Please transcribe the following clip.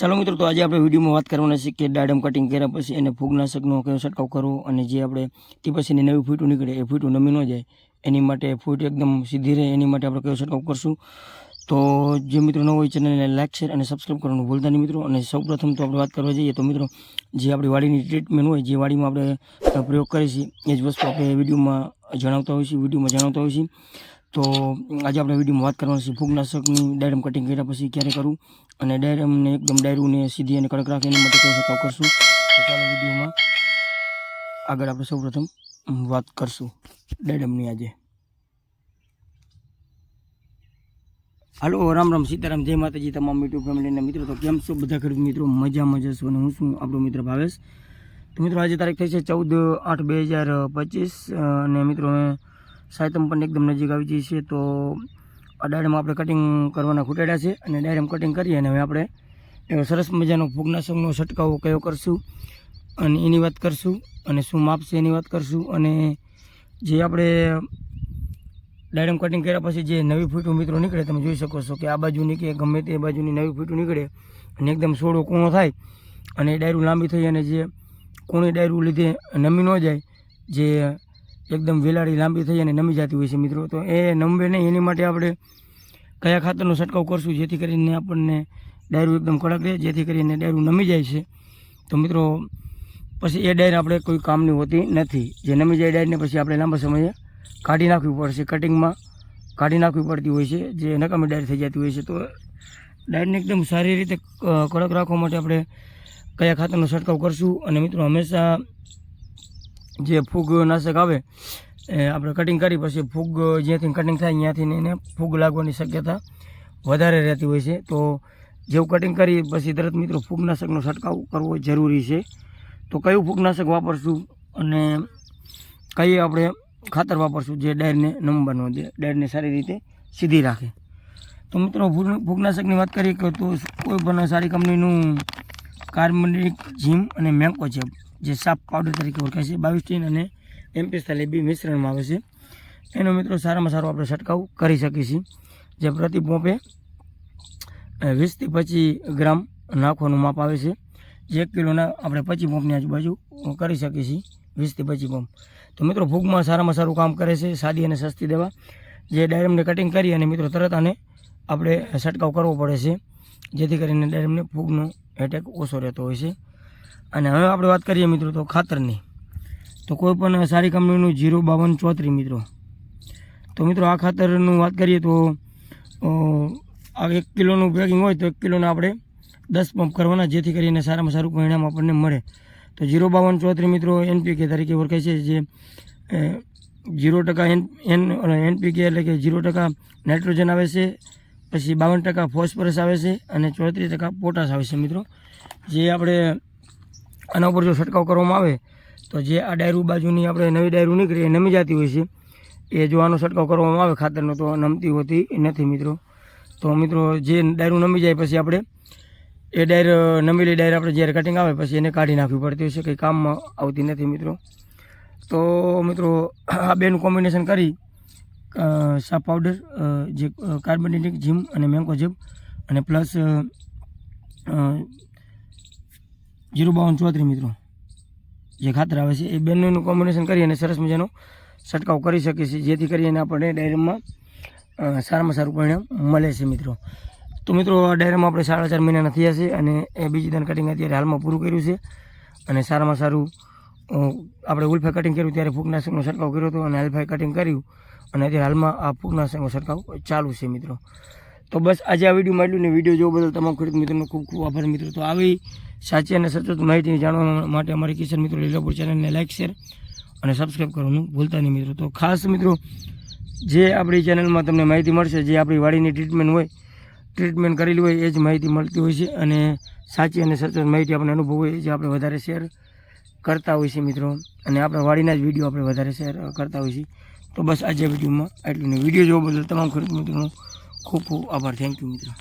ચાલો મિત્રો, તો આજે આપણે વિડીયોમાં વાત કરવાના છે કે દાડમ કટિંગ કર્યા પછી એને ફૂગનાશકનો કયો છંટકાવ કરવો અને જે આપણે તે પછીની નવી ફૂટું નીકળે, એ ફૂટું નમી ન જાય, એની માટે ફૂટ એકદમ સીધી રહે, એની માટે આપણે કયો છંટકાવ કરશું? તો જે મિત્રો ન હોય ચેનલને લાઇક શેર અને સબસ્ક્રાઈબ કરવાનું ભૂલતા નહીં મિત્રો. અને સૌપ્રથમ તો આપણે વાત કરવા જઈએ તો મિત્રો, જે આપણી વાડીની ટ્રીટમેન્ટ હોય, જે વાડીમાં આપણે પ્રયોગ કરીએ છીએ, એ જ વસ્તુ આપણે વિડીયોમાં જણાવતા હોઈએ છીએ, વિડીયોમાં જણાવતા હોઈએ છીએ. તો આજે આપણે વિડીયોમાં વાત કરવાની છે ફૂગનાશકની ડાયરમ કટિંગ કર્યા પછી ક્યારે કરવું અને ડાયરમને એકદમ ડાયરુને સીધી અને કડક રાખે એના માટે કયો છંટકાવ કરશું? તો ચાલો વિડીયોમાં આગળ આપણે સૌપ્રથમ વાત કરશું ડાયરમની આજે. હાલો, રામ રામ, સીતારામ, જય માતાજી, તમામ યુટ્યુબ ફેમિલીના મિત્રો. તો કેમ છો બધા ખરીદ મિત્રો? મજામાં જશો અને હું છું આપણો મિત્ર ભાવેશ. તો મિત્રો, આજે તારીખ થઈ છે ચૌદ આઠ બે હજાર પચીસ અને મિત્રો અમે સાયતમ પણ એકદમ નજીક આવી જઈએ છીએ તો આ ડાયરામાં આપણે કટિંગ કરવાના ખૂટેડા છે અને ડાયરામ કટિંગ કરીએ અને હવે આપણે એવો સરસ મજાનો ફૂગનાશકનો છંટકાવ કયો કરશું અને એની વાત કરશું અને શું માપ છે એની વાત કરશું અને જે આપણે ડાયરેમ કટિંગ કર્યા પછી જે નવી ફૂટું મિત્રો નીકળે તમે જોઈ શકો છો કે આ બાજુની કે ગમે તે બાજુની નવી ફૂટું નીકળે અને એકદમ સોડો કૂણો થાય અને એ ડાયરું લાંબી થઈ અને જે કૂણી ડાયરું લીધે નમી ન જાય, જે એકદમ વેલાડી લાંબી થઈ અને નમી જતી હોય છે મિત્રો. તો એ નમવે નહીં, એની માટે આપણે કયા ખાતરનો છંટકાવ કરશું જેથી કરીને આપણને ડાયરું એકદમ કડક રહે, જેથી કરીને ડાયરું નમી જાય છે. તો મિત્રો, પછી એ ડાયર આપણે કોઈ કામની હોતી નથી. જે નમી જાય ડાયરને પછી આપણે લાંબા સમયે કાઢી નાખવી પડશે. કટિંગમાં કાઢી નાખવી પડતી હોય છે, જે નકામી ડાયર થઈ જતી હોય છે. તો ડાયરને એકદમ સારી રીતે કડક રાખવા માટે આપણે કયા ખાતરનો છંટકાવ કરશું. અને મિત્રો, હંમેશા જે ફૂગનાશક આવે, એ આપણે કટિંગ કરી પછી ફૂગ જ્યાંથી કટિંગ થાય ત્યાંથી એને ફૂગ લાગવાની શક્યતા વધારે રહેતી હોય છે. તો જેવું કટિંગ કરી પછી તરત મિત્રો ફૂગનાશકનો છંટકાવ કરવો જરૂરી છે. તો કયું ફૂગનાશક વાપરશું અને કઈ આપણે ખાતર વાપરશું જે ડાયરને નંબર ન દે, ડાયરને સારી રીતે સીધી રાખે. તો મિત્રો ફૂગ- ફૂગનાશકની વાત કરીએ તો કોઈ પણ સારી કંપનીનું કાર્બનિક જીમ અને મેંકો છે. જે સાપ પાવડર તરીકે ઓળખાય છે. બાવીસ અને એમ પિસ્તાલીસ બી મિશ્રણમાં આવે છે. એનો મિત્રો સારામાં સારો આપણે છંટકાવ કરી શકીએ છીએ. જે પ્રતિ પોંપે વીસથી પચીસ ગ્રામ નાખવાનું માપ આવે છે. જે એક કિલોના આપણે પચીસ પંપની આજુબાજુ કરી શકીએ છીએ, વીસથી પચીસ પંપ તો મિત્રો ફૂગમાં સારામાં સારું કામ કરે છે, સાદી અને સસ્તી દવા. જે ડાયરમને કટિંગ કરી અને મિત્રો તરત આને આપણે છંટકાવ કરવો પડે છે. જેથી કરીને ડાયરમને ફૂગનો એટેક ઓછો રહેતો હોય છે. અને હવે આપણે વાત કરીએ મિત્રો તો ખાતરની. તો કોઈ પણ સારી કંપનીનું જીરો બાવન ચોત્રી મિત્રો. તો મિત્રો આ ખાતરનું વાત કરીએ તો આ એક કિલોનું પેકિંગ હોય તો એક કિલોના આપણે દસ પંપ કરવાના, જેથી કરીને સારામાં સારું પરિણામ આપણને મળે. તો જીરો બાવન ચોત્રી મિત્રો એનપીકે તરીકે ઓળખાય છે જે જીરો ટકા એન એન એનપીકે એટલે કે જીરો ટકા નાઇટ્રોજન આવે છે, પછી બાવન ટકા ફોસ્ફરસ આવે છે અને ચોત્રીસ ટકા પોટાશ આવે છે મિત્રો. જે આપણે આના ઉપર જો છંટકાવ કરવામાં આવે તો જે આ ડાયરું બાજુની આપણે નવી ડાયરું નીકળી એ નમી જતી હોય છે. એ જો આનો છંટકાવ કરવામાં આવે ખાતરનો તો નમતી હોતી નથી મિત્રો. તો મિત્રો જે ડાયરું નમી જાય પછી આપણે એ ડાયર નમેલી ડાયર આપણે જ્યારે કટિંગ આવે પછી એને કાઢી નાખવી પડતી હોય છે. કંઈ કામમાં આવતી નથી મિત્રો. તો મિત્રો આ બેનું કોમ્બિનેશન કરી અ, પાવડર જે કાર્બોનેટિક જીમ અને મેંગો જીમ અને પ્લસ જીરો બાવન ચોત્રીસ મિત્રો. જે ખાતર આવે છે, એ બંનેનું કોમ્બિનેશન કરી અને સરસ મજાનો છંટકાવ કરી શકીએ છીએ, જેથી કરીને આપણને ડાયરીમાં સારામાં સારું પરિણામ મળે છે મિત્રો. તો મિત્રો, આ ડાયરમાં આપણે સાડા ચાર મહિનાના થયા છે અને એ બીજી દાન કટિંગ અત્યારે હાલમાં પૂરું કર્યું છે અને સારામાં સારું આપણે ઉલ્ફાઈ કટિંગ કર્યું ત્યારે ફૂગનાશકનો છંટકાવ કર્યો હતો અને હલફાઈ કટિંગ કર્યું અને અત્યારે હાલમાં આ ફૂગનાશકનો છંટકાવ ચાલુ છે મિત્રો. તો બસ આજે આ વિડીયોમાં એટલું ને વીડિયો જોવા બદલ તમામ ખેડૂત મિત્રોનો ખૂબ ખૂબ આભાર મિત્રો. તો આવી સાચી અને સચોટ માહિતી જાણવા માટે અમારી કિશન મિત્રો લીલાપુર ચેનલને લાઇક શેર અને સબસ્ક્રાઈબ કરવાનું ભૂલતા નહીં મિત્રો. તો ખાસ મિત્રો, જે આપણી ચેનલમાં તમને માહિતી મળશે, જે આપણી વાડીની ટ્રીટમેન્ટ હોય, ટ્રીટમેન્ટ કરેલી હોય, એ જ માહિતી મળતી હોય છે અને સાચી અને સચોટ માહિતી આપણે અનુભવ હોય જે આપણે વધારે શેર કરતા હોય છે મિત્રો. અને આપણા વાડીના જ વીડિયો આપણે વધારે શેર કરતા હોય છે. તો બસ આજે વિડીયોમાં આટલું ને વીડિયો જોવા બદલ તમામ ખેડૂત મિત્રોનો ખૂબ ખૂબ આભાર. થેન્ક યુ મિત્રો.